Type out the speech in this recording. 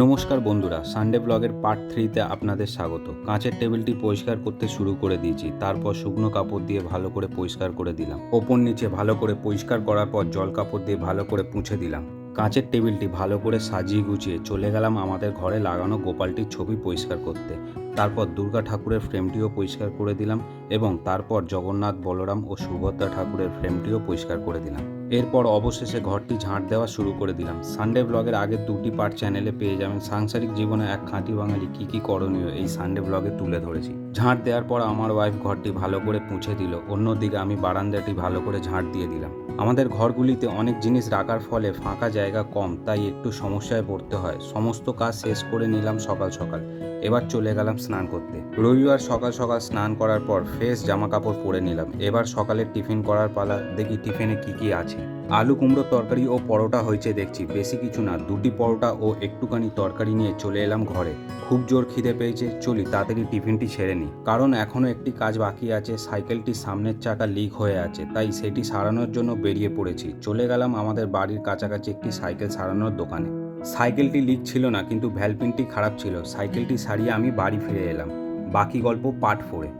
নমস্কার বন্ধুরা সানডে ব্লগের পার্ট থ্রিতে আপনাদের স্বাগত। কাঁচের টেবিলটি পরিষ্কার করতে শুরু করে দিয়েছি, তারপর শুকনো কাপড় দিয়ে ভালো করে পরিষ্কার করে দিলাম। ওপর নিচে ভালো করে পরিষ্কার করার পর জল কাপড় দিয়ে ভালো করে পুঁছে দিলাম। কাঁচের টেবিলটি ভালো করে সাজিয়ে গুছিয়ে চলে গেলাম আমাদের ঘরে লাগানো গোপালটির ছবি পরিষ্কার করতে। তারপর দুর্গা ঠাকুরের ফ্রেমটিও পরিষ্কার করে দিলাম এবং তারপর জগন্নাথ, বলরাম ও সুভদ্রা ঠাকুরের ফ্রেমটিও পরিষ্কার করে দিলাম। এরপর অবশেষে ঘরটি ঝাঁট দেওয়া শুরু করে দিলাম। সানডে ব্লগের আগের দুটি পার্ট চ্যানেলে পেয়ে যাবেন সাংসারিক জীবনে এক খাঁটি বাঙালি কী কী করণীয় এই সানডে ব্লগে তুলে ধরেছি। ঝাঁট দেওয়ার পর আমার ওয়াইফ ঘরটি ভালো করে পুঁছে দিল। অন্যদিকে আমি বারান্দাটি ভালো করে ঝাঁট দিয়ে দিলাম। আমাদের ঘরগুলিতে অনেক জিনিস রাখার ফলে ফাঁকা জায়গা কম, তাই একটু সমস্যায় পড়তে হয়। সমস্ত কাজ শেষ করে নিলাম সকাল সকাল। এবার চলে গেলাম স্নান করতে। রবিবার সকাল সকাল স্নান করার পর ফ্রেশ জামা কাপড় পরে নিলাম। এবার সকালে টিফিন করার পালা, দেখি টিফিনে কি কি আছে। আলু কুমড়োর তরকারি ও পরোটা হয়েছে দেখছি, বেশি কিছু না, দুটি পরোটা ও একটুখানি তরকারি নিয়ে চলে এলাম ঘরে। খুব জোর খিদে পেয়েছে, চলি তাড়াতাড়ি টিফিনটি ছেড়ে নিই কারণ এখনও একটি কাজ বাকি আছে, সাইকেলটির সামনের চাকা লিক হয়ে আছে, তাই সেটি সারানোর জন্য বেরিয়ে পড়েছি। চলে গেলাম আমাদের বাড়ির কাছাকাছি একটি সাইকেল সারানোর দোকানে। সাইকেলটি লিক ছিল না, কিন্তু ভ্যালপিনটি খারাপ ছিল। সাইকেলটি সারিয়ে আমি বাড়ি ফিরে এলাম। বাকি গল্প পার্ট ফোরে।